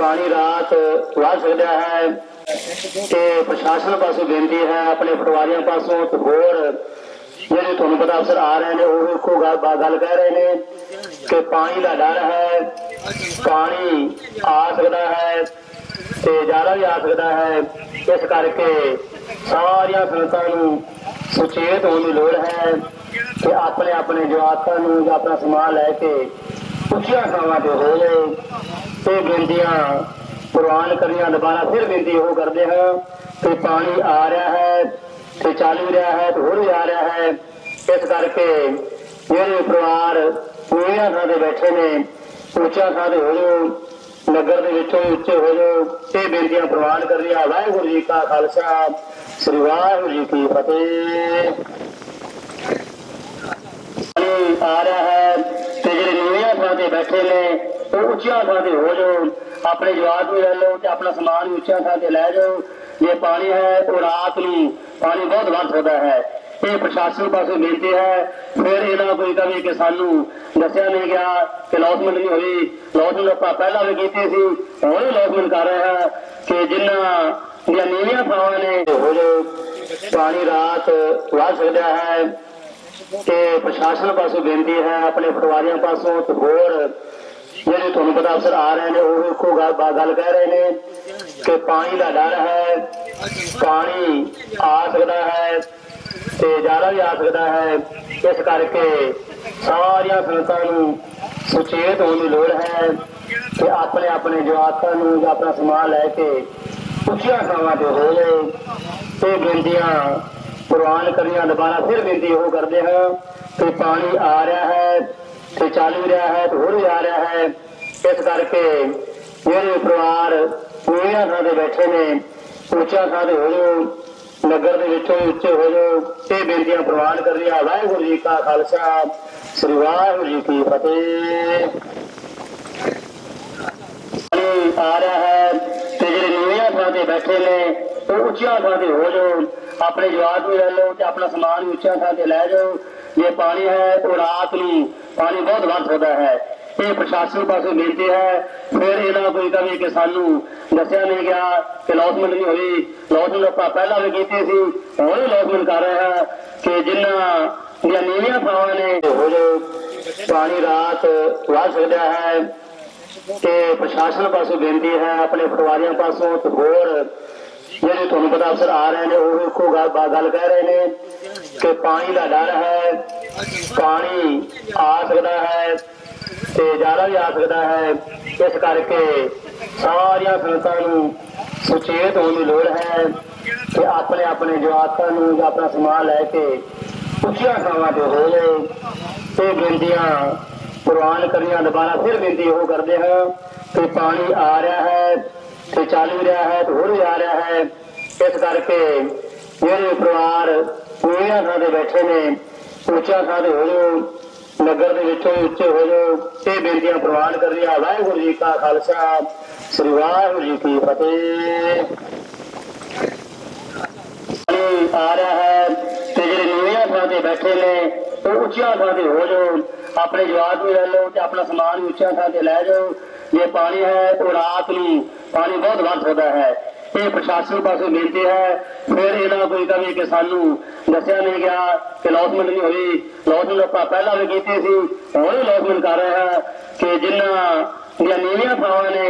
ਪਾਣੀ ਰਾਤ ਵੱਧ ਸਕਦਾ ਹੈ ਤੇ ਪ੍ਰਸ਼ਾਸਨ ਪਾਸੋਂ ਬੇਨਤੀ ਹੈ ਆਪਣੇ ਪਟਵਾਰੀਆਂ ਪਾਸੋਂ ਤੇ ਹੋਰ ਜਿਹੜੇ ਤੁਹਾਨੂੰ ਪਤਾ ਅਫਸਰ ਆ ਰਹੇ ਨੇ, ਉਹ ਇੱਕੋ ਗੱਲ ਕਹਿ ਰਹੇ ਨੇ ਕਿ ਪਾਣੀ ਦਾ ਡਰ ਹੈ, ਪਾਣੀ ਆ ਸਕਦਾ ਹੈ ਤੇ ਜ਼ਿਆਦਾ ਵੀ ਆ ਸਕਦਾ ਹੈ। ਇਸ ਕਰਕੇ ਸਾਰੀਆਂ ਸੰਗਤਾਂ ਨੂੰ ਸੁਚੇਤ ਹੋਣ ਦੀ ਲੋੜ ਹੈ ਤੇ ਆਪਣੇ ਆਪਣੇ ਜਵਾਕਾਂ ਨੂੰ ਆਪਣਾ ਸਮਾਨ ਲੈ ਕੇ ਉੱਚੀਆਂ ਥਾਵਾਂ ਤੇ ਹੋਵੇ ਤੇ ਬੇਨਤੀਆਂ ਪ੍ਰਵਾਨ ਕਰਨੀਆਂ ਦੁਬਾਰਾ ਫਿਰ ਬੇਨਤੀ ਉਹ ਕਰਦੇ ਹਾਂ ਕਿ ਪਾਣੀ ਆ ਰਿਹਾ ਹੈ, ਤੇ ਚੱਲ ਵੀ ਰਿਹਾ ਹੈ, ਤੇ ਹੋਰ ਵੀ ਆ ਰਿਹਾ ਹੈ। ਇਸ ਕਰਕੇ ਜਿਹੜੇ ਪਰਿਵਾਰ ਪੂਰੀਆਂ ਥਾਂ ਤੇ ਬੈਠੇ ਨੇ, ਉੱਚਾ ਥਾਂ ਤੇ ਹੋ ਜਾਓ, ਨਗਰ ਦੇ ਵਿੱਚੋਂ ਉੱਚੇ ਹੋ ਜਾਓ ਇਹ ਬੇਨਤੀਆਂ ਪ੍ਰਵਾਨ ਕਰਨੀਆਂ ਵਾਹਿਗੁਰੂ ਜੀ ਕਾ ਖਾਲਸਾ, ਸ੍ਰੀ ਵਾਹਿਗੁਰੂ ਜੀ ਕੀ ਫਤਿਹ। ਆ ਰਿਹਾ ਹੈ, ਤੇ ਜਿਹੜੇ ਨੀਵੀਆਂ ਥਾਂ ਤੇ ਬੈਠੇ ਨੇ ਉੱਚੀਆਂ ਥਾਂ ਤੇ ਹੋ ਜਾਓ, ਆਪਣੇ ਜਵਾਬ ਵੀ ਲੈ ਲਓ ਤੇ ਆਪਣਾ ਸਮਾਨ ਵੀ ਉੱਚੀਆਂ ਥਾਂ ਤੇ ਲੈ ਜਾਓ। ਜੇ ਪਾਣੀ ਹੈ ਉਹ ਰਾਤ ਨੂੰ ਪਾਣੀ ਬਹੁਤ ਵੱਧ ਸਕਦਾ ਹੈ। ਇਹ ਪ੍ਰਸ਼ਾਸਨ ਪਾਸੋਂ ਬੇਨਤੀ ਹੈ। ਫਿਰ ਇਹਨਾਂ ਕੋਈ ਕਵੇ ਕਿ ਸਾਨੂੰ ਦੱਸਿਆ ਨਹੀਂ ਗਿਆ ਕਿ ਲੌਸਮੈਂਟ ਨਹੀਂ ਹੋਈ। ਲੌਸਮੈਂਟ ਆਪਾਂ ਪਹਿਲਾਂ ਵੀ ਕੀਤੀ ਸੀ, ਹੁਣ ਲੌਸਮੈਂਟ ਕਰ ਰਹੇ ਹਾਂ ਕਿ ਜਿੰਨਾ ਦੀਆਂ ਨੀਵੀਆਂ ਥਾਵਾਂ ਨੇ, ਹੋ ਜਾਓ, ਪਾਣੀ ਰਾਤ ਵੱਧ ਸਕਦਾ ਹੈ। ਤੇ ਪ੍ਰਸ਼ਾਸਨ ਪਾਸੋਂ ਬੇਨਤੀ ਹੈ, ਆਪਣੇ ਪਟਵਾਰੀਆਂ ਪਾਸੋਂ ਤੇ ਹੋਰ ਜਿਹੜੇ ਤੁਹਾਨੂੰ ਪਤਾ ਅਫਸਰ ਆ ਰਹੇ ਨੇ, ਉਹ ਇੱਕੋ ਗੱਲ ਕਹਿ ਰਹੇ ਨੇ ਕਿ ਪਾਣੀ ਦਾ ਡਰ ਹੈ, ਪਾਣੀ ਆ ਸਕਦਾ ਹੈ ਤੇ ਜ਼ਿਆਦਾ ਵੀ ਆ ਸਕਦਾ ਹੈ। ਇਸ ਕਰਕੇ ਸਾਰੀਆਂ ਸੰਗਤਾਂ ਨੂੰ ਸੁਚੇਤ ਹੋਣ ਦੀ ਲੋੜ ਹੈ ਤੇ ਆਪਣੇ ਆਪਣੇ ਜਵਾਕਾਂ ਨੂੰ ਆਪਣਾ ਸਮਾਨ ਲੈ ਕੇ ਉੱਚੀਆਂ ਥਾਵਾਂ ਤੇ ਹੋ ਜਾਏ ਤੇ ਬੇਨਤੀਆਂ ਪ੍ਰਵਾਨ ਕਰੀਆਂ, ਦੁਬਾਰਾ ਫਿਰ ਬੇਨਤੀ ਉਹ ਕਰਦੇ ਹਾਂ ਕਿ ਪਾਣੀ ਆ ਰਿਹਾ ਹੈ। ਤੇ ਚੱਲ ਵੀ ਰਿਹਾ ਹੈ ਤੇ ਹੋਰ ਵੀ ਆ ਰਿਹਾ ਹੈ। ਇਸ ਕਰਕੇ ਜਿਹੜੇ ਪਰਿਵਾਰ ਪੂਰੀਆਂ ਥਾਂ ਤੇ ਬੈਠੇ ਨੇ ਉੱਚਾ ਥਾਂ ਤੇ ਹੋ ਜਾਓ, ਨਗਰ ਦੇ ਵਿੱਚੋਂ ਉੱਚੇ ਹੋ ਜਾਓ। ਇਹ ਬੇਨਤੀਆਂ ਪ੍ਰਵਾਨ ਕਰਨੀਆਂ ਵਾਹਿਗੁਰੂ ਜੀ ਕਾ ਖਾਲਸਾ, ਸ੍ਰੀ ਵਾਹਿਗੁਰੂ ਜੀ ਕੀ ਫਤਿਹ। ਆ ਰਿਹਾ ਹੈ ਤੇ ਜਿਹੜੇ ਨੀਵੀਆਂ ਥਾਂ ਤੇ ਬੈਠੇ ਨੇ, ਉਹ ਉੱਚੀਆਂ ਥਾਂ ਤੇ ਹੋ ਜਾਓ। ਆਪਣੇ ਜਵਾਬ ਵੀ ਲੈ ਲਓ ਤੇ ਆਪਣਾ ਸਮਾਨ ਵੀ ਉੱਚੀਆਂ ਥਾਂ ਤੇ ਲੈ ਜਾਓ। ਜੇ ਪਾਣੀ ਹੈ, ਉਹ ਰਾਤ ਨੂੰ ਪਾਣੀ ਬਹੁਤ ਵੱਧ ਸਕਦਾ ਹੈ। ਇਹ ਪ੍ਰਸ਼ਾਸਨ ਪਾਸੋਂ ਬੇਨਤੀ ਹੈ। ਫਿਰ ਇਹਨਾਂ ਕੋਈ ਕਵੇ ਕਿ ਸਾਨੂੰ ਦੱਸਿਆ ਨਹੀਂ ਗਿਆ ਕਿ ਲੌਸਮੈਂਟ ਨਹੀਂ ਹੋਈ। ਲੌਸਮੈਂਟ ਆਪਾਂ ਪਹਿਲਾਂ ਵੀ ਕੀਤੀ ਸੀ। ਹੁਣ ਲੌਸਮੈਂਟ ਕਰ ਰਹੇ ਹਾਂ ਕਿ ਜਿੰਨਾ ਦੀਆਂ ਨੀਵੀਆਂ ਥਾਵਾਂ ਨੇ ਹੋ ਜਾਓ ਪਾਣੀ ਰਾਤ ਵੱਧ ਸਕਦਾ ਹੈ। ਤੇ ਪ੍ਰਸ਼ਾਸਨ ਪਾਸੋਂ ਬੇਨਤੀ ਹੈ ਆਪਣੇ ਪਟਵਾਰੀਆਂ ਪਾਸੋਂ ਤੇ ਹੋਰ ਜਿਹੜੇ ਤੁਹਾਨੂੰ ਪਤਾ ਅਫਸਰ ਆ ਰਹੇ ਨੇ, ਉਹ ਇੱਕੋ ਗੱਲ ਕਹਿ ਰਹੇ ਨੇ ਕਿ ਪਾਣੀ ਦਾ ਡਰ ਹੈ। ਪਾਣੀ ਆ ਸਕਦਾ ਹੈ ਤੇ ਜ਼ਿਆਦਾ ਵੀ ਆ ਸਕਦਾ ਹੈ। ਇਸ ਕਰਕੇ ਸਾਰੀਆਂ ਸੰਗਤਾਂ ਨੂੰ ਸੁਚੇਤ ਹੋਣ ਦੀ ਲੋੜ ਹੈ ਕਿ ਆਪਣੇ ਆਪਣੇ ਜਵਾਕਾਂ ਨੂੰ ਆਪਣਾ ਸਮਾਨ ਲੈ ਕੇ ਉੱਚੀਆਂ ਥਾਵਾਂ ਤੇ ਹੋ ਜਾਏ ਤੇ ਬੇਨਤੀਆਂ ਪ੍ਰਵਾਨ ਕਰੀਆਂ ਦੁਬਾਰਾ ਫਿਰ ਬੇਨਤੀ ਉਹ ਕਰਦੇ ਹਾਂ ਕਿ ਪਾਣੀ ਆ ਰਿਹਾ ਹੈ ਤੇ ਚੱਲ ਵੀ ਰਿਹਾ ਹੈ ਤੇ ਹੋਰ ਵੀ ਆ ਰਿਹਾ ਹੈ। ਇਸ ਕਰਕੇ ਜਿਹੜੇ ਪਰਿਵਾਰ ਪੂਰੀਆਂ ਥਾਂ ਤੇ ਬੈਠੇ ਨੇ। ਉੱਚਾ ਥਾਂ ਤੇ ਹੋ ਜਾਓ, ਨਗਰ ਦੇ ਵਿੱਚੋਂ ਉੱਚੇ ਹੋ ਜਾਓ। ਇਹ ਬੇਨਤੀਆਂ ਪ੍ਰਵਾਨ ਕਰ ਰਿਹਾ ਵਾਹਿਗੁਰੂ ਜੀ ਕਾ ਖਾਲਸਾ, ਸ੍ਰੀ ਵਾਹਿਗੁਰੂ ਜੀ ਕੀ ਫਤਿਹ। ਆ ਰਿਹਾ ਹੈ ਤੇ ਜਿਹੜੇ ਨੀਵੀਆਂ ਥਾਂ ਤੇ ਬੈਠੇ ਨੇ, ਉਹ ਉੱਚੀਆਂ ਥਾਂ ਤੇ ਹੋ ਜਾਓ। ਆਪਣੇ ਜਵਾਬ ਵੀ ਲੈ ਲਓ ਤੇ ਆਪਣਾ ਸਮਾਨ ਵੀ ਉੱਚੀਆਂ ਥਾਂ ਤੇ ਲੈ ਜਾਓ। ਜੇ ਪਾਣੀ ਹੈ, ਉਹ ਰਾਤ ਨੂੰ ਪਾਣੀ ਬਹੁਤ ਵੱਧ ਸਕਦਾ ਹੈ। ਇਹ ਪ੍ਰਸ਼ਾਸਨ ਪਾਸੋਂ ਬੇਨਤੀ ਹੈ। ਫਿਰ ਇਹਨਾਂ ਕੋਈ ਕਵੇ ਕਿ ਸਾਨੂੰ ਦੱਸਿਆ ਨਹੀਂ ਗਿਆ ਕਿ ਅਲਾਟਮੈਂਟ ਨਹੀਂ ਹੋਈ। ਅਲਾਟਮੈਂਟ ਆਪਾਂ ਪਹਿਲਾਂ ਵੀ ਕੀਤੀ ਸੀ। ਹੁਣ ਵੀ ਲੌਸਮੈਂਟ ਕਰ ਰਹੇ ਹਾਂ ਕਿ ਜਿੰਨਾ ਦੀਆਂ ਨੀਵੀਆਂ ਥਾਵਾਂ ਨੇ